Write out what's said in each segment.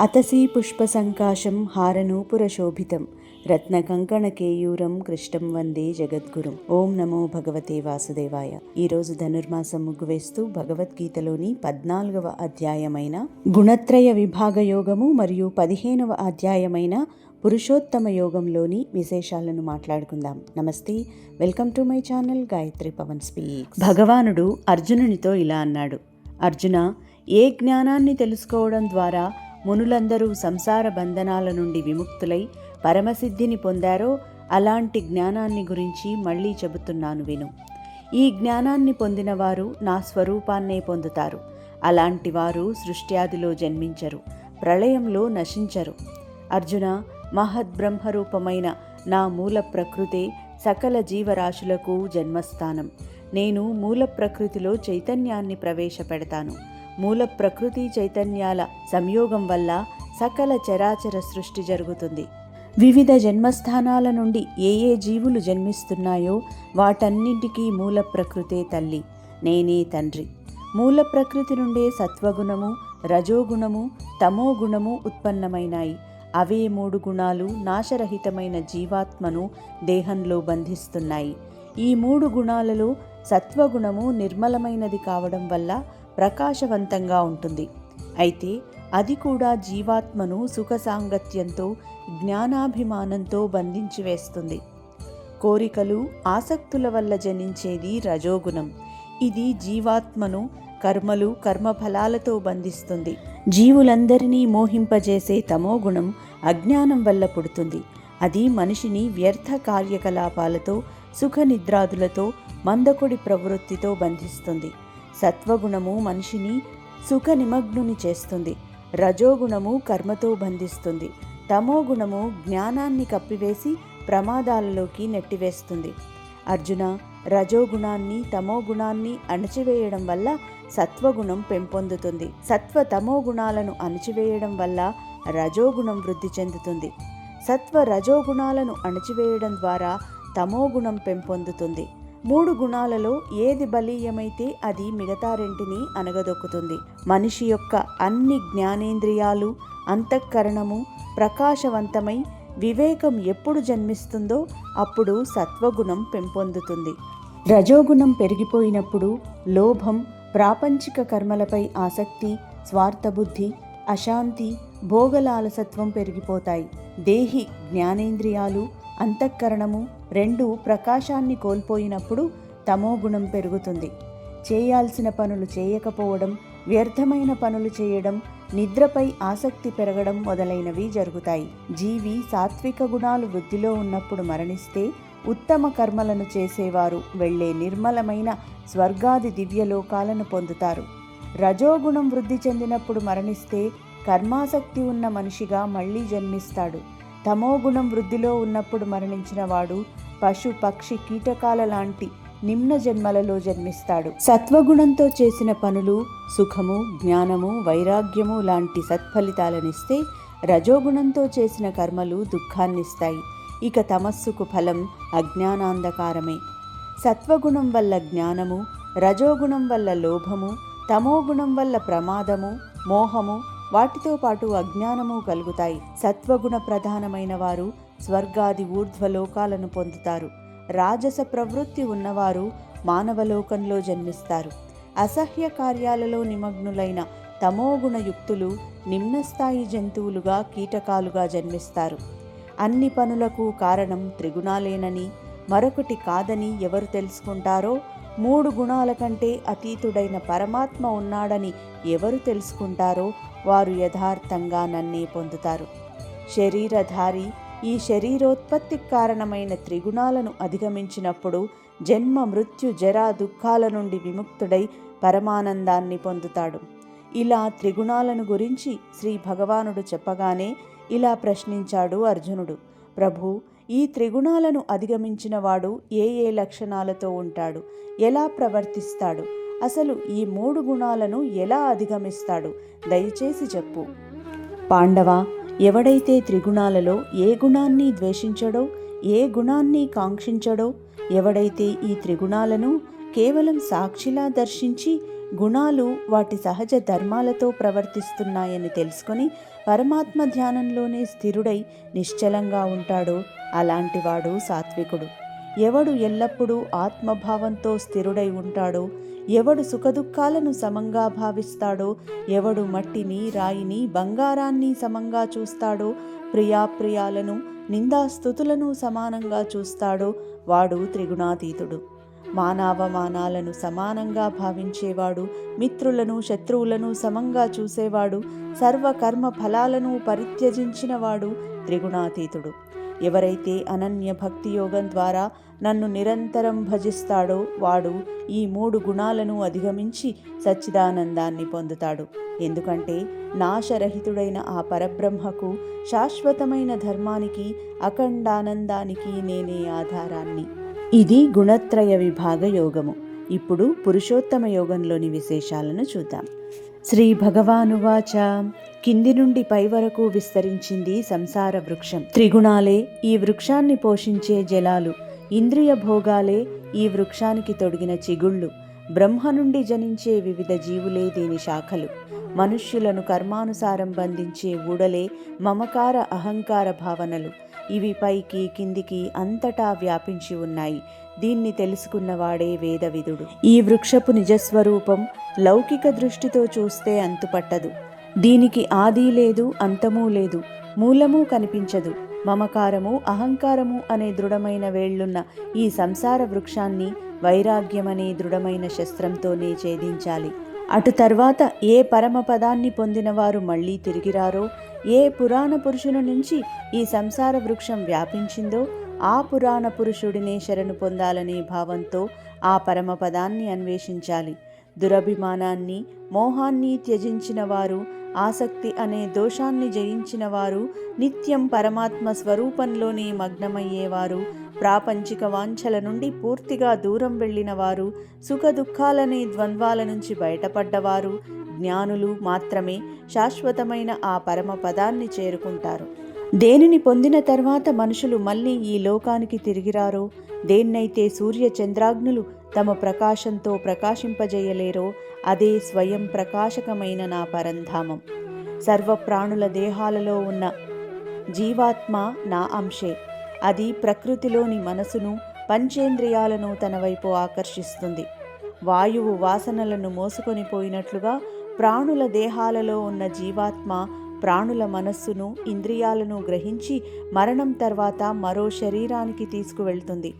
అతసీ పుష్పసంకాశం హారనూపురశోభితం రత్నకంకణకేయూరం కృష్ణం వందే జగద్గురుం. ఓం నమో భగవతే వాసుదేవాయ. ఈరోజు ధనుర్మాసం ముగ్గు వేస్తూ భగవద్గీతలోని పద్నాలుగవ అధ్యాయమైన గుణత్రయ విభాగ యోగము మరియు పదిహేనవ అధ్యాయమైన పురుషోత్తమ యోగంలోని విశేషాలను మాట్లాడుకుందాం. నమస్తే welcome to my channel Gayatri Pavan speak భగవానుడు అర్జునునితో ఇలా అన్నాడు. అర్జున ఏ జ్ఞానాన్ని తెలుసుకోవడం ద్వారా మునులందరూ సంసార బంధనాల నుండి విముక్తులై పరమసిద్ధిని పొందారో అలాంటి జ్ఞానాన్ని గురించి మళ్ళీ చెబుతున్నాను విను. ఈ జ్ఞానాన్ని పొందినవారు నా స్వరూపాన్నే పొందుతారు. అలాంటి వారు సృష్ట్యాదిలో జన్మించరు ప్రళయంలో నశించరు. అర్జున మహద్బ్రహ్మరూపమైన నా మూల ప్రకృతే సకల జీవరాశులకు జన్మస్థానం. నేను మూల ప్రకృతిలో చైతన్యాన్ని ప్రవేశపెడతాను. మూల ప్రకృతి చైతన్యాల సంయోగం వల్ల సకల చరాచర సృష్టి జరుగుతుంది. వివిధ జన్మస్థానాల నుండి ఏ ఏ జీవులు జన్మిస్తున్నాయో వాటన్నింటికీ మూల ప్రకృతే తల్లి. నేనే తండ్రి. మూల ప్రకృతి నుండే సత్వగుణము రజోగుణము తమోగుణము ఉత్పన్నమైనాయి. అవే మూడు గుణాలు నాశరహితమైన జీవాత్మను దేహంలో బంధిస్తున్నాయి. ఈ మూడు గుణాలలో సత్వగుణము నిర్మలమైనది కావడం వల్ల ప్రకాశవంతంగా ఉంటుంది. అయితే అది కూడా జీవాత్మను సుఖ సాంగత్యంతో జ్ఞానాభిమానంతో బంధించి వేస్తుంది. కోరికలు ఆసక్తుల వల్ల జనించేది రజోగుణం. ఇది జీవాత్మను కర్మలు కర్మఫలాలతో బంధిస్తుంది. జీవులందరినీ మోహింపజేసే తమోగుణం అజ్ఞానం వల్ల పుడుతుంది. అది మనిషిని వ్యర్థ కార్యకలాపాలతో సుఖ నిద్రాదులతో మందకొడి ప్రవృత్తితో బంధిస్తుంది. సత్వగుణము మనిషిని సుఖ నిమగ్నుని చేస్తుంది. రజోగుణము కర్మతో బంధిస్తుంది. తమోగుణము జ్ఞానాన్ని కప్పివేసి ప్రమాదాలలోకి నెట్టివేస్తుంది. అర్జున రజోగుణాన్ని తమోగుణాన్ని అణచివేయడం వల్ల సత్వగుణం పెంపొందుతుంది. సత్వ తమో గుణాలను అణచివేయడం వల్ల రజోగుణం వృద్ధి చెందుతుంది. సత్వ రజోగుణాలను అణచివేయడం ద్వారా తమోగుణం పెంపొందుతుంది. మూడు గుణాలలో ఏది బలీయమైతే అది మిగతా రెంటిని అనగదొక్కుతుంది. మనిషి యొక్క అన్ని జ్ఞానేంద్రియాలు అంతఃకరణము ప్రకాశవంతమై వివేకం ఎప్పుడు జన్మిస్తుందో అప్పుడు సత్వగుణం పెంపొందుతుంది. రజోగుణం పెరిగిపోయినప్పుడు లోభం ప్రాపంచిక కర్మలపై ఆసక్తి స్వార్థబుద్ధి అశాంతి భోగలాలసత్వం పెరిగిపోతాయి. దేహి జ్ఞానేంద్రియాలు అంతఃకరణము రెండు ప్రకాశాన్ని కోల్పోయినప్పుడు తమోగుణం పెరుగుతుంది. చేయాల్సిన పనులు చేయకపోవడం వ్యర్థమైన పనులు చేయడం నిద్రపై ఆసక్తి పెరగడం మొదలైనవి జరుగుతాయి. జీవి సాత్విక గుణాలు వృద్ధిలో ఉన్నప్పుడు మరణిస్తే ఉత్తమ కర్మలను చేసేవారు వెళ్ళే నిర్మలమైన స్వర్గాది దివ్యలోకాలను పొందుతారు. రజోగుణం వృద్ధి చెందినప్పుడు మరణిస్తే కర్మాసక్తి ఉన్న మనిషిగా మళ్ళీ జన్మిస్తాడు. తమోగుణం వృద్ధిలో ఉన్నప్పుడు మరణించిన వాడు పశు పక్షి కీటకాల లాంటి నిమ్న జన్మలలో జన్మిస్తాడు. సత్వగుణంతో చేసిన పనులు సుఖము జ్ఞానము వైరాగ్యము లాంటి సత్ఫలితాలనిస్తే రజోగుణంతో చేసిన కర్మలు దుఃఖాన్నిస్తాయి. ఇక తమస్సుకు ఫలం అజ్ఞానాంధకారమే. సత్వగుణం వల్ల జ్ఞానము రజోగుణం వల్ల లోభము తమోగుణం వల్ల ప్రమాదము మోహము వాటితో పాటు అజ్ఞానము కలుగుతాయి. సత్వగుణ ప్రధానమైన వారు స్వర్గాది ఊర్ధ్వలోకాలను పొందుతారు. రాజస ప్రవృత్తి ఉన్నవారు మానవలోకంలో జన్మిస్తారు. అసహ్య కార్యాలలో నిమగ్నులైన తమోగుణయుక్తులు నిమ్నస్థాయి జంతువులుగా కీటకాలుగా జన్మిస్తారు. అన్ని పనులకు కారణం త్రిగుణాలేనని మరొకటి కాదని ఎవరు తెలుసుకుంటారో మూడు గుణాల కంటే అతీతుడైన పరమాత్మ ఉన్నాడని ఎవరు తెలుసుకుంటారో వారు యథార్థంగా నన్నే పొందుతారు. శరీరధారి ఈ శరీరోత్పత్తికి కారణమైన త్రిగుణాలను అధిగమించినప్పుడు జన్మ మృత్యు జరా దుఃఖాల నుండి విముక్తుడై పరమానందాన్ని పొందుతాడు. ఇలా త్రిగుణాలను గురించి శ్రీ భగవానుడు చెప్పగానే ఇలా ప్రశ్నించాడు అర్జునుడు. ప్రభు ఈ త్రిగుణాలను అధిగమించిన వాడు ఏ ఏ లక్షణాలతో ఉంటాడు? ఎలా ప్రవర్తిస్తాడు? అసలు ఈ మూడు గుణాలను ఎలా అధిగమిస్తాడు? దయచేసి చెప్పు. పాండవ ఎవడైతే త్రిగుణాలలో ఏ గుణాన్ని ద్వేషించడో ఏ గుణాన్ని కాంక్షించడో ఎవడైతే ఈ త్రిగుణాలను కేవలం సాక్షిలా దర్శించి గుణాలు వాటి సహజ ధర్మాలతో ప్రవర్తిస్తున్నాయని తెలుసుకొని పరమాత్మ ధ్యానంలోనే స్థిరుడై నిశ్చలంగా ఉంటాడో. అలాంటివాడు సాత్వికుడు. ఎవడు ఎల్లప్పుడూ ఆత్మభావంతో స్థిరుడై ఉంటాడో ఎవడు సుఖదుఖాలను సమంగా భావిస్తాడో ఎవడు మట్టిని రాయిని బంగారాన్ని సమంగా చూస్తాడో ప్రియాప్రియాలను నిందాస్థుతులను సమానంగా చూస్తాడో వాడు త్రిగుణాతీతుడు. మానవమానాలను సమానంగా భావించేవాడు మిత్రులను శత్రువులను సమంగా చూసేవాడు సర్వకర్మ ఫలాలను పరిత్యజించినవాడు త్రిగుణాతీతుడు. ఎవరైతే అనన్య భక్తి యోగం ద్వారా నన్ను నిరంతరం భజిస్తాడో వాడు ఈ మూడు గుణాలను అధిగమించి సచ్చిదానందాన్ని పొందుతాడు. ఎందుకంటే నాశరహితుడైన ఆ పరబ్రహ్మకు శాశ్వతమైన ధర్మానికి అఖండానందానికి నేనే ఆధారాన్ని. ఇది గుణత్రయ విభాగ యోగము. ఇప్పుడు పురుషోత్తమ యోగంలోని విశేషాలను చూద్దాం. శ్రీ భగవానువాచ కింది నుండి పై వరకు విస్తరించింది సంసార వృక్షం. త్రిగుణాలే ఈ వృక్షాన్ని పోషించే జలాలు. ఇంద్రియ భోగాలే ఈ వృక్షానికి తొడిగిన చిగుళ్ళు. బ్రహ్మ నుండి జనించే వివిధ జీవులే దీని శాఖలు. మనుష్యులను కర్మానుసారం బంధించే ఊడలే మమకార అహంకార భావనలు. ఇవి పైకి కిందికి అంతటా వ్యాపించి ఉన్నాయి. దీన్ని తెలుసుకున్నవాడే వేదవిధుడు ఈ వృక్షపు నిజస్వరూపం లౌకిక దృష్టితో చూస్తే అంతుపట్టదు. దీనికి ఆది లేదు అంతమూ లేదు మూలము కనిపించదు. మమకారము అహంకారము అనే దృఢమైన వేళ్ళున్న ఈ సంసార వృక్షాన్ని వైరాగ్యమనే దృఢమైన శస్త్రంతోనే ఛేదించాలి. అటు తర్వాత ఏ పరమపదాన్ని పొందినవారు మళ్ళీ తిరిగిరారో ఏ పురాణ పురుషుని నుంచి ఈ సంసార వృక్షం వ్యాపించిందో ఆ పురాణ పురుషుడినే శరణు పొందాలనే భావంతో ఆ పరమపదాన్ని అన్వేషించాలి. దురభిమానాన్ని మోహాన్ని త్యజించిన వారు ఆసక్తి అనే దోషాన్ని జయించిన వారు నిత్యం పరమాత్మ స్వరూపంలోనే మగ్నమయ్యేవారు. ప్రాపంచిక వాంఛల నుండి పూర్తిగా దూరం వెళ్ళిన వారు సుఖ దుఃఖాలనే ద్వంద్వాల నుంచి బయటపడ్డవారు. జ్ఞానులు మాత్రమే శాశ్వతమైన ఆ పరమ పదాన్ని చేరుకుంటారు. దేనిని పొందిన తర్వాత మనుషులు మళ్ళీ ఈ లోకానికి తిరిగిరారో? దేన్నైతే సూర్య చంద్రాగ్నులు తమ ప్రకాశంతో ప్రకాశింపజేయలేరో అదే స్వయం ప్రకాశకమైన నా పరంధామం. సర్వప్రాణుల దేహాలలో ఉన్న జీవాత్మ నా అంశే. అది ప్రకృతిలోని మనసును పంచేంద్రియాలను తన వైపు ఆకర్షిస్తుంది. వాయువు వాసనలను మోసుకొని పోయినట్లుగా ప్రాణుల దేహాలలో ఉన్న జీవాత్మ ప్రాణుల మనస్సును ఇంద్రియాలను గ్రహించి మరణం తర్వాత మరో శరీరానికి తీసుకువెళ్తుంది.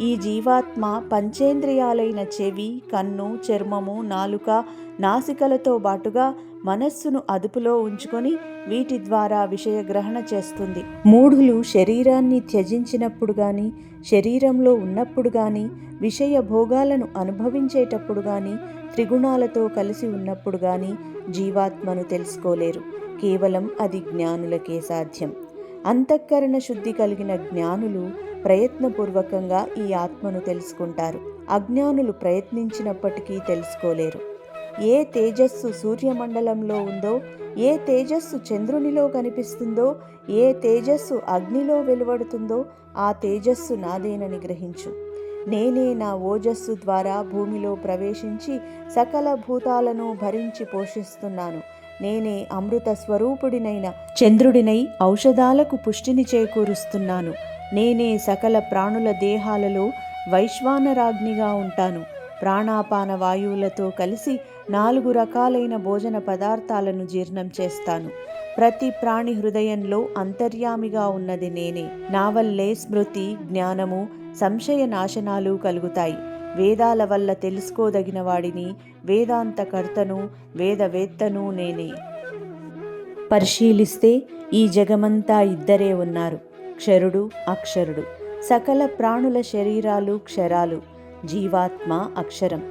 ఈ జీవాత్మ పంచేంద్రియాలైన చెవి కన్ను చర్మము నాలుక నాసికలతో బాటుగా మనస్సును అదుపులో ఉంచుకొని వీటి ద్వారా విషయగ్రహణ చేస్తుంది. మూఢులు శరీరాన్ని త్యజించినప్పుడు గాని శరీరంలో ఉన్నప్పుడు గాని విషయ భోగాలను అనుభవించేటప్పుడు గాని త్రిగుణాలతో కలిసి ఉన్నప్పుడు గాని జీవాత్మను తెలుసుకోలేరు. కేవలం అది జ్ఞానులకే సాధ్యం. అంతఃకరణ శుద్ధి కలిగిన జ్ఞానులు ప్రయత్నపూర్వకంగా ఈ ఆత్మను తెలుసుకుంటారు. అజ్ఞానులు ప్రయత్నించినప్పటికీ తెలుసుకోలేరు. ఏ తేజస్సు సూర్యమండలంలో ఉందో ఏ తేజస్సు చంద్రునిలో కనిపిస్తుందో ఏ తేజస్సు అగ్నిలో వెలువడుతుందో ఆ తేజస్సు నాదేనని గ్రహించు. నేనే నా ఓజస్సు ద్వారా భూమిలో ప్రవేశించి సకల భూతాలను భరించి పోషిస్తున్నాను. నేనే అమృత స్వరూపుడినైన చంద్రుడినై ఔషధాలకు పుష్టిని చేకూరుస్తున్నాను. నేనే సకల ప్రాణుల దేహాలలో వైశ్వానరాజ్నిగా ఉంటాను. ప్రాణాపాన వాయువులతో కలిసి నాలుగు రకాలైన భోజన పదార్థాలను జీర్ణం చేస్తాను. ప్రతి ప్రాణి హృదయంలో అంతర్యామిగా ఉన్నది నేనే. నా వల్లే స్మృతి జ్ఞానము సంశయ నాశనాలు కలుగుతాయి. వేదాల వల్ల తెలుసుకోదగిన వాడిని వేదాంతకర్తను వేదవేత్తను నేనే. పరిశీలిస్తే ఈ జగమంతా ఇద్దరే ఉన్నారు క్షరుడు అక్షరుడు. సకల ప్రాణుల శరీరాలు క్షరాలు జీవాత్మ అక్షరం.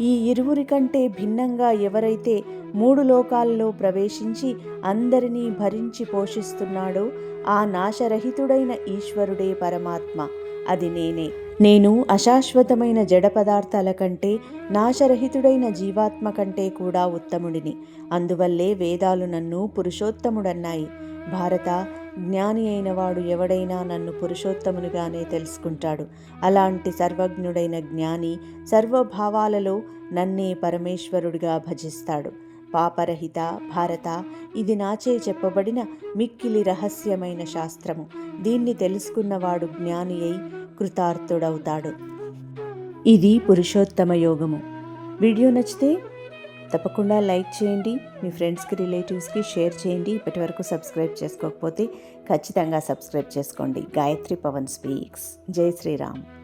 ఈ ఇరువురి కంటే భిన్నంగా ఎవరైతే మూడు లోకాల్లో ప్రవేశించి అందరినీ భరించి పోషిస్తున్నాడో ఆ నాశరహితుడైన ఈశ్వరుడే పరమాత్మ. అది నేనే. నేను అశాశ్వతమైన జడ పదార్థాల కంటే నాశరహితుడైన జీవాత్మ కంటే కూడా ఉత్తముడిని. అందువల్లే వేదాలు నన్ను పురుషోత్తముడన్నాయి. భారత జ్ఞాని అయిన వాడు ఎవడైనా నన్ను పురుషోత్తమునిగానే తెలుసుకుంటాడు. అలాంటి సర్వజ్ఞుడైన జ్ఞాని సర్వభావాలలో నన్నే పరమేశ్వరుడిగా భజిస్తాడు. పాపరహిత భారత ఇది నాచే చెప్పబడిన మిక్కిలి రహస్యమైన శాస్త్రము. దీన్ని తెలుసుకున్నవాడు జ్ఞాని అయి కృతార్థుడవుతాడు. ఇది పురుషోత్తమ యోగము. వీడియో నచ్చితే తప్పకుండా లైక్ చేయండి మీ ఫ్రెండ్స్కి రిలేటివ్స్కి షేర్ చేయండి. ఇప్పటి వరకు సబ్స్క్రైబ్ చేసుకోకపోతే ఖచ్చితంగా సబ్స్క్రైబ్ చేసుకోండి. గాయత్రి పవన్ స్పీక్స్. జై శ్రీరామ్.